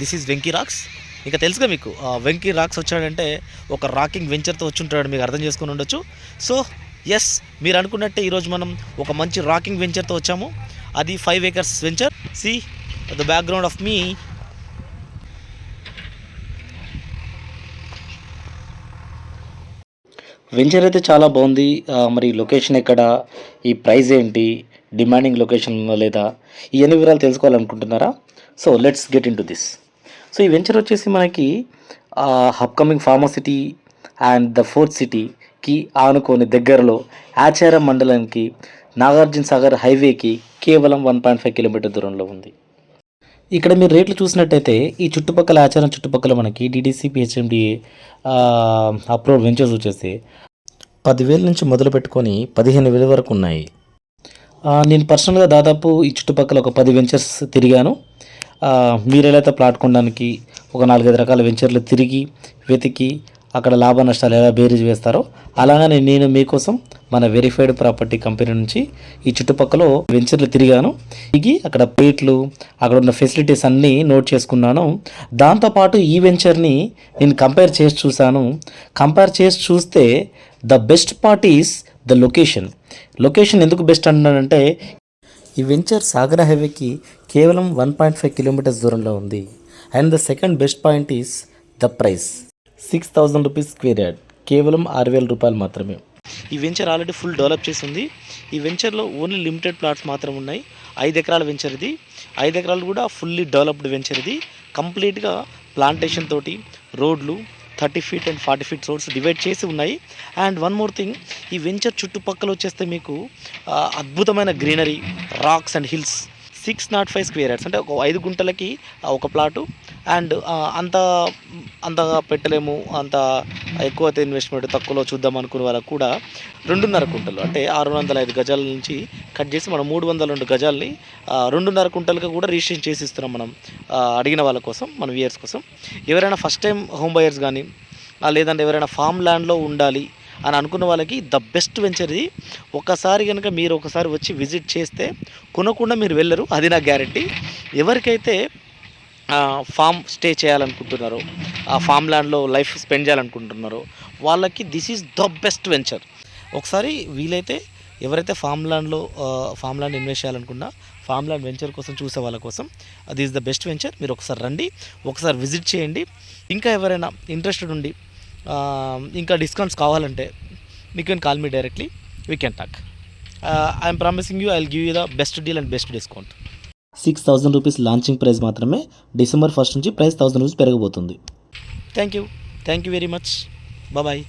This is Venky racks ఇంకా తెలుసుగా మీకు వెంకీ రాక్స్ వచ్చాడంటే ఒక రాకింగ్ వెంచర్తో వచ్చి ఉంటాడు మీకు అర్థం చేసుకుని ఉండొచ్చు. సో ఎస్ మీరు అనుకున్నట్టే ఈరోజు మనం ఒక మంచి రాకింగ్ వెంచర్తో వచ్చాము. అది five acres venture see the background of me venture అయితే చాలా బాగుంది. మరి లొకేషన్ ఎక్కడ? ఈ ప్రైస్ ఏంటి? డిమాండింగ్ లొకేషన్ ఉందా లేదా? ఇవన్నీ వివరాలు తెలుసుకోవాలనుకుంటున్నారా? So let's get into this so ఈ వెంచర్ వచ్చేసి మనకి upcoming pharma city and the fourth సిటీకి ఆనుకొని దగ్గరలో ఆచారం మండలానికి నాగార్జున సాగర్ హైవేకి కేవలం వన్ పాయింట్ ఫైవ్ కిలోమీటర్ దూరంలో ఉంది. ఇక్కడ మీరు రేట్లు చూసినట్టయితే ఈ చుట్టుపక్కల ఆచారం చుట్టుపక్కల మనకి డిడిసి పిహెచ్ఎండిఏ అప్రూవ్ వెంచర్స్ వచ్చేసి పదివేల నుంచి మొదలు పెట్టుకొని పదిహేను వేల వరకు ఉన్నాయి. నేను పర్సనల్గా దాదాపు ఈ చుట్టుపక్కల ఒక పది వెంచర్స్ తిరిగాను. ఆ, మీరు ఎలా అయితే ప్లాట్ కొనడానికి ఒక నాలుగైదు రకాల వెంచర్లు తిరిగి వెతికి అక్కడ లాభ నష్టాలు ఎలా బేరీజ్ వేస్తారో అలాగనే నేను మీకోసం మన వెరిఫైడ్ ప్రాపర్టీ కంపెనీ నుంచి ఈ చుట్టుపక్కల వెంచర్లు తిరిగాను. తిరిగి అక్కడ పేట్లు అక్కడ ఉన్న ఫెసిలిటీస్ అన్నీ నోట్ చేసుకున్నాను. దాంతోపాటు ఈ వెంచర్ని నేను కంపేర్ చేసి చూశాను. కంపేర్ చేసి చూస్తే the best part is the location. Location ఎందుకు బెస్ట్ అంటున్నానంటే ఈ వెంచర్ సాగర హైవేకి కేవలం వన్ పాయింట్ ఫైవ్ కిలోమీటర్స్ దూరంలో ఉంది. And the second best point is the price six thousand rupees square yard కేవలం ఆరు వేల రూపాయలు మాత్రమే. ఈ వెంచర్ ఆల్రెడీ ఫుల్ డెవలప్ చేసి ఉంది. ఈ వెంచర్లో ఓన్లీ లిమిటెడ్ ప్లాట్స్ మాత్రం ఉన్నాయి. ఐదు ఎకరాల వెంచర్ ఇది. ఐదు ఎకరాలు కూడా ఫుల్లీ డెవలప్డ్ వెంచర్ ఇది. కంప్లీట్గా ప్లాంటేషన్ తోటి రోడ్లు thirty feet and forty feet roads divide చేసి ఉన్నాయి. అండ్ వన్ మోర్ థింగ్ ఈ వెంచర్ చుట్టుపక్కల వచ్చేస్తే మీకు అద్భుతమైన greenery rocks and hills. Six nought five square yards. అంటే ఒక ఐదు గుంటలకి ఒక ప్లాటు. అండ్ అంత అంతగా పెట్టలేము. అంత ఎక్కువ అయితే ఇన్వెస్ట్మెంట్ తక్కువలో చూద్దాం అనుకునే వాళ్ళకు కూడా రెండున్నర కుంటలు అంటే ఆరు వందల ఐదు గజాల నుంచి కట్ చేసి మనం మూడు వందల రెండు గజాలని రెండున్నర కుంటలుగా కూడా రిజిస్ట్రేషన్ చేసి ఇస్తున్నాం మనం అడిగిన వాళ్ళ కోసం మన వియర్స్ కోసం. ఎవరైనా ఫస్ట్ టైం హోమ్ బయర్స్ కానీ లేదంటే ఎవరైనా ఫామ్ ల్యాండ్లో ఉండాలి అని అనుకున్న వాళ్ళకి ద బెస్ట్ వెంచర్ ఇది. ఒకసారి కనుక మీరు ఒకసారి వచ్చి విజిట్ చేస్తే కొనకుండా మీరు వెళ్ళరు అది నా గ్యారంటీ. ఎవరికైతే ఫామ్ స్టే చేయాలనుకుంటున్నారో ఆ ఫామ్ ల్యాండ్లో లైఫ్ స్పెండ్ చేయాలనుకుంటున్నారో వాళ్ళకి this is the best venture. ఒకసారి వీలైతే ఎవరైతే ఫామ్ ల్యాండ్లో ఫామ్ ల్యాండ్ ఇన్వెస్ట్ చేయాలనుకున్నా ఫామ్ ల్యాండ్ వెంచర్ కోసం చూసే వాళ్ళ కోసం అది ఈజ్ ద బెస్ట్ వెంచర్. మీరు ఒకసారి రండి ఒకసారి విజిట్ చేయండి. ఇంకా ఎవరైనా ఇంట్రెస్టెడ్ ఉండి ఇంకా డిస్కౌంట్స్ కావాలంటే మీ can call me directly we can talk I'm promising you I give you the best deal and best discount six thousand rupees launching price మాత్రమే డిసెంబర్ ఫస్ట్ నుంచి price thousand rupees పెరగబోతుంది. Thank you thank you very much bye